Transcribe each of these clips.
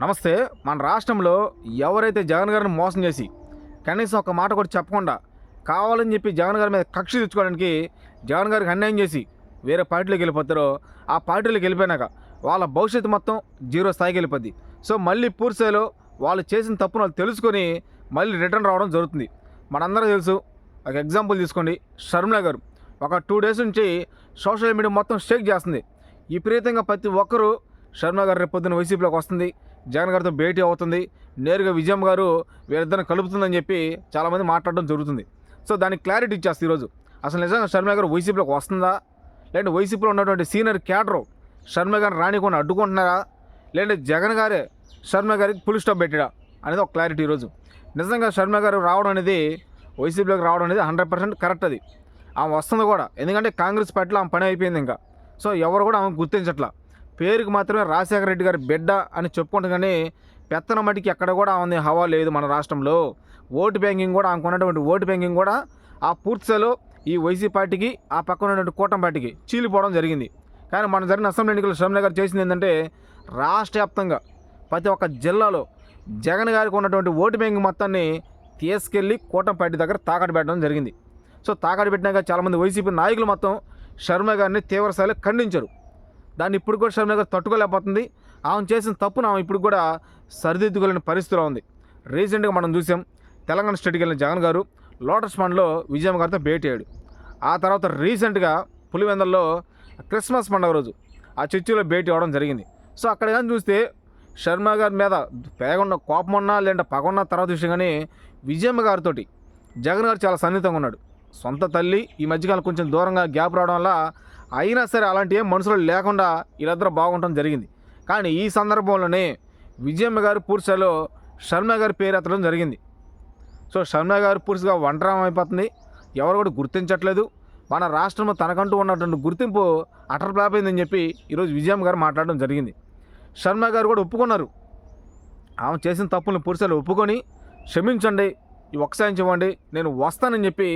నమస్తే మన రాష్ట్రంలో ఎవరైతే జగన్ గారిని మోసం చేసి కనీసం ఒక మాట కూడా చెప్పకుండా కావాలని చెప్పి జగన్ గారి మీద కక్ష తెచ్చుకోవడానికి జగన్ గారికి అన్యాయం చేసి వేరే పార్టీలోకి వెళ్ళిపోతారో ఆ పార్టీలోకి వెళ్ళిపోయినాక వాళ్ళ భవిష్యత్తు మొత్తం జీరో స్థాయికి వెళ్ళిపోద్ది. సో మళ్ళీ పూర్తిస్థాయిలో వాళ్ళు చేసిన తప్పును వాళ్ళు తెలుసుకొని మళ్ళీ రిటర్న్ రావడం జరుగుతుంది. మనందరూ తెలుసు ఒక ఎగ్జాంపుల్ తీసుకోండి. షర్మిల గారు ఒక టూ డేస్ నుంచి సోషల్ మీడియా మొత్తం షేక్ చేస్తుంది. విపరీతంగా ప్రతి ఒక్కరూ శర్మ గారు రేపొద్దున పొద్దున్న వైసీపీలోకి వస్తుంది. జగన్ గారితో భేటీ అవుతుంది. నేరుగా విజయం గారు వీరిద్దరిని కలుపుతుందని చెప్పి చాలామంది మాట్లాడడం జరుగుతుంది. సో దానికి క్లారిటీ ఇచ్చేస్తుంది ఈరోజు. అసలు నిజంగా శర్మ గారు వైసీపీలోకి వస్తుందా? లేదంటే వైసీపీలో ఉన్నటువంటి సీనియర్ క్యాడరు శర్మ గారిని రానికొని అడ్డుకుంటున్నారా? లేదంటే జగన్ గారే శర్మ గారికి పులి స్టాప్ పెట్టాడా? అనేది ఒక క్లారిటీ ఈరోజు. నిజంగా శర్మ గారు రావడం అనేది వైసీపీలోకి రావడం అనేది హండ్రెడ్ పర్సెంట్ కరెక్ట్ అది. ఆమె వస్తుంది కూడా. ఎందుకంటే కాంగ్రెస్ పార్టీలో ఆమె పని అయిపోయింది ఇంకా. సో ఎవరు కూడా ఆమె గుర్తించట్లా. పేరుకి మాత్రమే రాజశేఖర రెడ్డి గారి బిడ్డ అని చెప్పుకుంటాం కానీ పెత్తన మటుకి ఎక్కడ కూడా ఆమె హవా లేదు మన రాష్ట్రంలో. ఓటు బ్యాంకింగ్ కూడా ఆమెకు ఉన్నటువంటి ఓటు బ్యాంకింగ్ కూడా ఆ పూర్తిస్థాయిలో ఈ వైసీ పార్టీకి ఆ పక్కన ఉన్నటువంటి కూటమి పార్టీకి చీలిపోవడం జరిగింది. కానీ మన జరిగిన అసెంబ్లీ ఎన్నికల్లో శ్రమణ గారు చేసింది ఏంటంటే రాష్ట్ర వ్యాప్తంగా ప్రతి ఒక్క జిల్లాలో జగన్ గారికి ఉన్నటువంటి ఓటు బ్యాంకింగ్ మొత్తాన్ని తీసుకెళ్ళి కూటమి పార్టీ దగ్గర తాకట్టు పెట్టడం జరిగింది. సో తాకట్టు పెట్టినాక చాలామంది వైసీపీ నాయకులు మొత్తం శర్మ గారిని తీవ్రస్థాయిలో ఖండించారు. దాన్ని ఇప్పుడు కూడా షర్మిల గారు తట్టుకోలేకపోతుంది. ఆమె చేసిన తప్పును ఆమె ఇప్పుడు కూడా సరిదిద్దుకోలేని పరిస్థితిలో ఉంది. రీసెంట్గా మనం చూసాం తెలంగాణ స్టేట్కి వెళ్ళిన జగన్ గారు లోటస్ పండ్లో విజయమ్మ గారితో భేటీ అయ్యాడు. ఆ తర్వాత రీసెంట్గా పులివెందల్లో క్రిస్మస్ పండుగ రోజు ఆ చర్చిలో భేటీ అవ్వడం జరిగింది. సో అక్కడ కానీ చూస్తే శర్మ గారి మీద పేగున్న కోపం ఉన్నా లేదంటే పగ ఉన్న తర్వాత విషయం కానీ విజయమ్మ గారితోటి జగన్ గారు చాలా సన్నిహితంగా ఉన్నాడు. సొంత తల్లి ఈ మధ్యకాలం కొంచెం దూరంగా గ్యాప్ రావడం వల్ల అయినా సరే అలాంటి ఏం మనుషులు లేకుండా వీళ్ళిద్దరూ బాగుండటం జరిగింది. కానీ ఈ సందర్భంలోనే విజయమ్మ గారు పూర్తిలో శర్మ గారి పేరు ఎత్తడం జరిగింది. సో శర్మ గారు పూర్తిగా ఒంటరం అయిపోతుంది. ఎవరు కూడా గుర్తించట్లేదు. మన రాష్ట్రంలో తనకంటూ ఉన్నటువంటి గుర్తింపు అటర్ అయిపోయిందని చెప్పి ఈరోజు విజయమ్మ గారు మాట్లాడడం జరిగింది. శర్మ గారు కూడా ఒప్పుకున్నారు. ఆమె చేసిన తప్పులను పురుషులు ఒప్పుకొని క్షమించండి ఈ ఒక్కసారి ఇవ్వండి నేను వస్తానని చెప్పి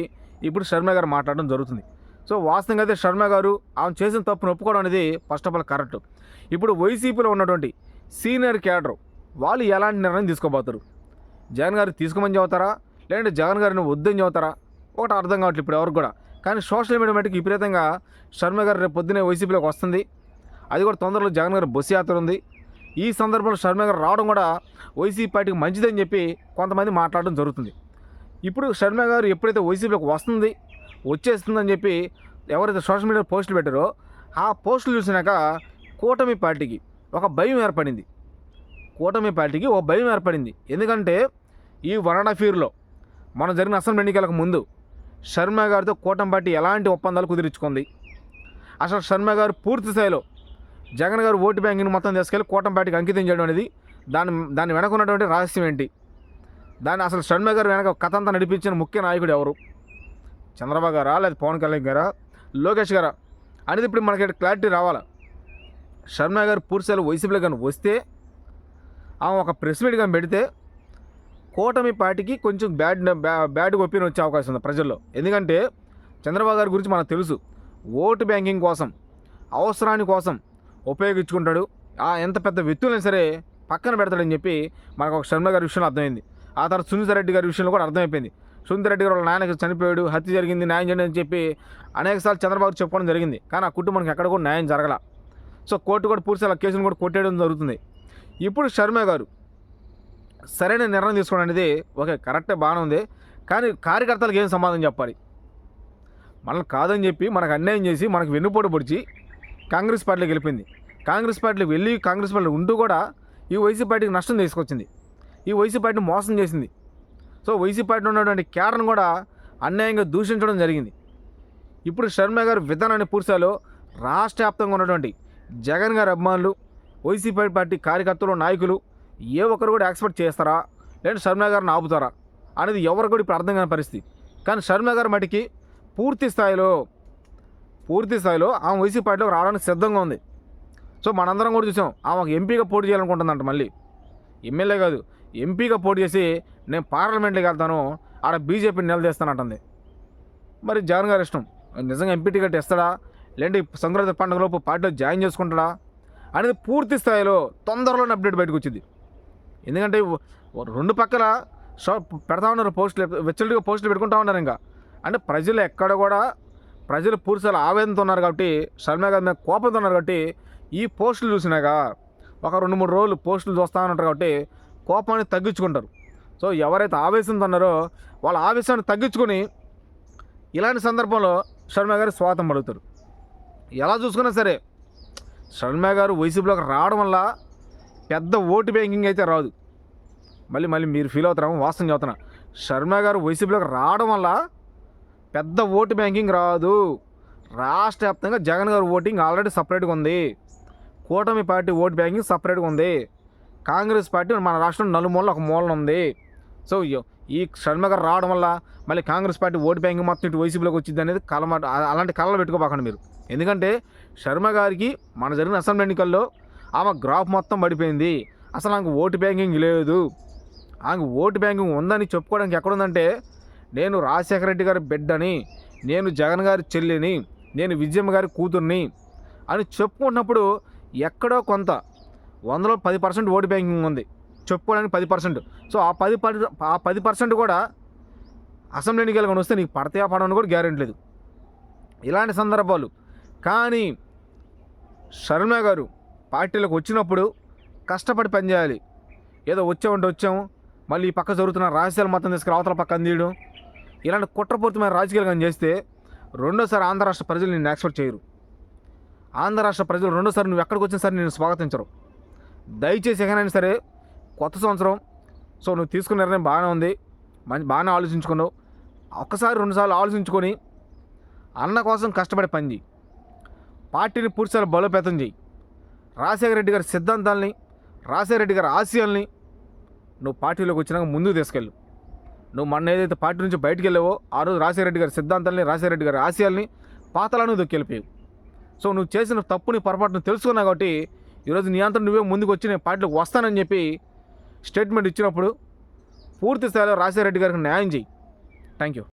ఇప్పుడు శర్మ గారు మాట్లాడడం జరుగుతుంది. సో వాస్తవంగా అయితే శర్మ గారు ఆమె చేసిన తప్పును ఒప్పుకోవడం అనేది ఫస్ట్ ఆఫ్ ఆల్ కరెక్ట్ ఇప్పుడు వైసీపీలో ఉన్నటువంటి సీనియర్ క్యాడర్ వాళ్ళు ఎలాంటి నిర్ణయం తీసుకోబోతారు? జగన్ గారు తీసుకోమని చెబుతారా? లేదంటే జగన్ గారిని వద్దని చెబుతారా? ఒకటి అర్థం కావట్లేదు ఇప్పుడు ఎవరికి కూడా. కానీ సోషల్ మీడియా మటుకు విపరీతంగా శర్మ గారు రేపు పొద్దునే వైసీపీలోకి వస్తుంది. అది కూడా తొందరలో జగన్ గారు బస్సు యాత్ర ఉంది. ఈ సందర్భంలో శర్మ గారు రావడం కూడా వైసీపీ పార్టీకి మంచిదని చెప్పి కొంతమంది మాట్లాడడం జరుగుతుంది. ఇప్పుడు శర్మ గారు ఎప్పుడైతే వైసీపీలోకి వస్తుంది వచ్చేస్తుందని చెప్పి ఎవరైతే సోషల్ మీడియా పోస్టులు పెట్టారో ఆ పోస్టులు చూసినాక కూటమి పార్టీకి ఒక భయం ఏర్పడింది. కూటమి పార్టీకి ఒక భయం ఏర్పడింది. ఎందుకంటే ఈ వన్ అండ్ హాఫ్ ఇయర్లో మనం జరిగిన అసెంబ్లీ ఎన్నికలకు ముందు శర్మ గారితో కూటమి పార్టీ ఎలాంటి ఒప్పందాలు కుదిరించుకుంది. అసలు శర్మ గారు పూర్తి స్థాయిలో జగన్ గారు ఓటు బ్యాంకింగ్ మొత్తం తీసుకెళ్ళి కూటమి పార్టీకి అంకితం చేయడం అనేది దాని దాని వెనక ఉన్నటువంటి రహస్యం ఏంటి? దాన్ని అసలు శర్మ గారు వెనక కథ అంతా నడిపించిన ముఖ్య నాయకుడు ఎవరు? చంద్రబాబు గారా లేదా పవన్ కళ్యాణ్ గారా లోకేష్ గారా? అనేది ఇప్పుడు మనకి క్లారిటీ రావాలి? శర్మ గారు పూర్తిస్థాయిలో వైసీపీలో కానీ వస్తే ఆమె ఒక ప్రెస్ మీట్ కానీ పెడితే కూటమి పార్టీకి కొంచెం బ్యాడ్ బ్యాడ్ ఒపీనియన్ వచ్చే అవకాశం ఉంది ప్రజల్లో. ఎందుకంటే చంద్రబాబు గారి గురించి మనకు తెలుసు. ఓటు బ్యాంకింగ్ కోసం అవసరాని కోసం ఉపయోగించుకుంటాడు. ఆ ఎంత పెద్ద వ్యక్తులైనా సరే పక్కన పెడతాడని చెప్పి మనకు ఒక శర్మ గారి విషయంలో అర్థమైంది. ఆ తర్వాత సునీతారెడ్డి గారి విషయంలో కూడా అర్థమైపోయింది. సునీతారెడ్డి గారు వాళ్ళ నాయనకి చనిపోయాడు హత్య జరిగింది న్యాయం చేయండి అని చెప్పి అనేకసార్లు చంద్రబాబు చెప్పుకోవడం జరిగింది. కానీ ఆ కుటుంబానికి ఎక్కడ కూడా న్యాయం జరగల. సో కోర్టు కూడా పూర్తి ఆ కేసును కూడా కొట్టేయడం జరుగుతుంది. ఇప్పుడు శర్మ గారు సరైన నిర్ణయం తీసుకోవడం అనేది ఓకే కరెక్టే బాగానే ఉంది. కానీ కార్యకర్తలకు ఏం సమాధానం చెప్పాలి? మనల్ని కాదని చెప్పి మనకు అన్యాయం చేసి మనకు వెన్నుపోటు పొడిచి కాంగ్రెస్ పార్టీలోకి వెళ్ళిపోయింది. కాంగ్రెస్ పార్టీలోకి వెళ్ళి కాంగ్రెస్ పార్టీలో ఉంటూ కూడా ఈ వైసీ పార్టీకి నష్టం తీసుకొచ్చింది. ఈ వైసీ పార్టీని మోసం చేసింది. సో వైసీ పార్టీలో ఉన్నటువంటి క్యాడర్ను కూడా అన్యాయంగా దూషించడం జరిగింది. ఇప్పుడు శర్మ గారు విధానాన్ని పూర్చాలో రాష్ట్ర వ్యాప్తంగా ఉన్నటువంటి జగన్ గారి అభిమానులు వైసీపీ పార్టీ కార్యకర్తలు నాయకులు ఏ ఒక్కరు కూడా ఎక్స్పెక్ట్ చేస్తారా? లేదంటే శర్మ గారిని ఆపుతారా? అనేది ఎవరు కూడా ఇప్పుడు అర్థం కాని పరిస్థితి. కానీ శర్మ గారు మటుకి పూర్తి స్థాయిలో పూర్తి స్థాయిలో ఆమె వైసీపీ పార్టీలోకి రావడానికి సిద్ధంగా ఉంది. సో మనందరం కూడా చూసాం ఆమె ఎంపీగా పోటీ చేయాలనుకుంటుందంట మళ్ళీ. ఎమ్మెల్యే కాదు ఎంపీగా పోటీ చేసి నేను పార్లమెంట్కి వెళ్తాను ఆడ బీజేపీని నిలదీస్తానంటుంది. మరి జగన్ గారు ఇష్టం. నిజంగా ఎంపీ టికెట్ ఇస్తాడా? లేదంటే సంక్రాంతి పండుగలోపు పార్టీలో జాయిన్ చేసుకుంటాడా? అనేది పూర్తి స్థాయిలో తొందరలోనే అప్డేట్ బయటకు వచ్చింది. ఎందుకంటే రెండు పక్కల షో పెడతా ఉన్నారు పోస్టులు వెచ్చలుగా పోస్టులు పెట్టుకుంటా ఉన్నారు ఇంకా. అంటే ప్రజలు ఎక్కడ కూడా ప్రజలు పూర్తిసారి ఆవేదనతో ఉన్నారు కాబట్టి షర్మిల గారి మీద కోపంతో ఉన్నారు కాబట్టి ఈ పోస్టులు చూసినాక ఒక రెండు మూడు రోజులు పోస్టులు చూస్తూ ఉంటారు కాబట్టి కోపాన్ని తగ్గించుకుంటారు. సో ఎవరైతే ఆవేశంతో ఉన్నారో వాళ్ళ ఆవేశాన్ని తగ్గించుకొని ఇలాంటి సందర్భంలో శర్మ గారు స్వాతం పడుగుతారు ఎలా చూసుకున్నా సరే శర్మ గారు వైసీపీలోకి రావడం వల్ల పెద్ద ఓటు బ్యాంకింగ్ అయితే రాదు. మళ్ళీ మళ్ళీ మీరు ఫీల్ అవుతారేమో వాస్తవం చెబుతున్నా శర్మ గారు వైసీపీలోకి రావడం వల్ల పెద్ద ఓటు బ్యాంకింగ్ రాదు. రాష్ట్ర వ్యాప్తంగా జగన్ గారు ఓటింగ్ ఆల్రెడీ సపరేట్గా ఉంది. కూటమి పార్టీ ఓటు బ్యాంకింగ్ సపరేట్గా ఉంది. కాంగ్రెస్ పార్టీ మన రాష్ట్రం నలుమూలలో ఒక మూలన ఉంది. సో ఈ- ఈ గారు రావడం వల్ల మళ్ళీ కాంగ్రెస్ పార్టీ ఓటు బ్యాంకింగ్ మొత్తం ఇటు వైసీపీలోకి వచ్చింది అనేది కలమాట అలాంటి కళలు పెట్టుకోబాకండి మీరు. ఎందుకంటే శర్మ గారికి మన జరిగిన అసెంబ్లీ ఎన్నికల్లో ఆమె గ్రాఫ్ మొత్తం పడిపోయింది. అసలు ఆమెకు ఓటు బ్యాంకింగ్ లేదు. ఆమెకు ఓటు బ్యాంకింగ్ ఉందని చెప్పుకోవడానికి ఎక్కడుందంటే నేను రాజశేఖర రెడ్డి గారి బిడ్డని నేను జగన్ గారి చెల్లిని నేను విజయమ్మ గారి కూతుర్ని అని చెప్పుకుంటున్నప్పుడు ఎక్కడో కొంత వందలో పది పర్సెంట్ ఓటు బ్యాంకింగ్ ఉంది. చెప్పుకోవడానికి పది పర్సెంట్. సో ఆ పది పర్ ఆ పది పర్సెంట్ కూడా అసెంబ్లీ ఎన్నికలు కానీ వస్తే నీకు పడతాయా పడవని కూడా గ్యారెంటీ లేదు. ఇలాంటి సందర్భాలు. కానీ శర్మ గారు పార్టీలకు వచ్చినప్పుడు కష్టపడి పనిచేయాలి ఏదో వచ్చామంటే వచ్చాము మళ్ళీ ఈ పక్క జరుగుతున్న రాజకీయాలు మొత్తం తీసుకుని అవతల పక్క అందియడం ఇలాంటి కుట్రపూరితమైన రాజకీయాలు కానీ చేస్తే రెండోసారి ఆంధ్ర రాష్ట్ర ప్రజలు నిన్ను యాక్సెప్ట్ చేయరు. ఆంధ్ర రాష్ట్ర ప్రజలు రెండోసారి నువ్వు ఎక్కడికి వచ్చినా సరే నేను స్వాగతించరు. దయచేసి ఎక్కడైనా సరే కొత్త సంవత్సరం సో నువ్వు తీసుకున్న నిర్ణయం బాగానే ఉంది. మంచి బాగానే ఆలోచించుకున్నావు. ఒక్కసారి రెండుసార్లు ఆలోచించుకొని అన్న కోసం కష్టపడి పని చేయి పార్టీని పూర్తిసారి బలోపేతం చేయి రాజశేఖర రెడ్డి గారి సిద్ధాంతాలని రాజశేఖర రెడ్డి గారి ఆశయాల్ని నువ్వు పార్టీలోకి వచ్చినాక ముందుకు తీసుకెళ్ళు. నువ్వు మొన్న ఏదైతే పార్టీ నుంచి బయటికి వెళ్ళావో ఆ రోజు రాజశేఖర రెడ్డి గారి సిద్ధాంతాలని రాజశేఖర రెడ్డి గారి ఆశయాల్ని పాతలను దొక్కెళ్ళిపోయావు సో నువ్వు చేసిన తప్పుని పొరపాటును తెలుసుకున్నావు కాబట్టి ఈరోజు నియంత్రణ నువ్వే ముందుకు వచ్చి నేను పార్టీలోకి వస్తానని చెప్పి స్టేట్మెంట్ ఇచ్చినప్పుడు పూర్తి స్థాయిలో రాజశేఖర రెడ్డి గారికి న్యాయం చేయి థ్యాంక్ యూ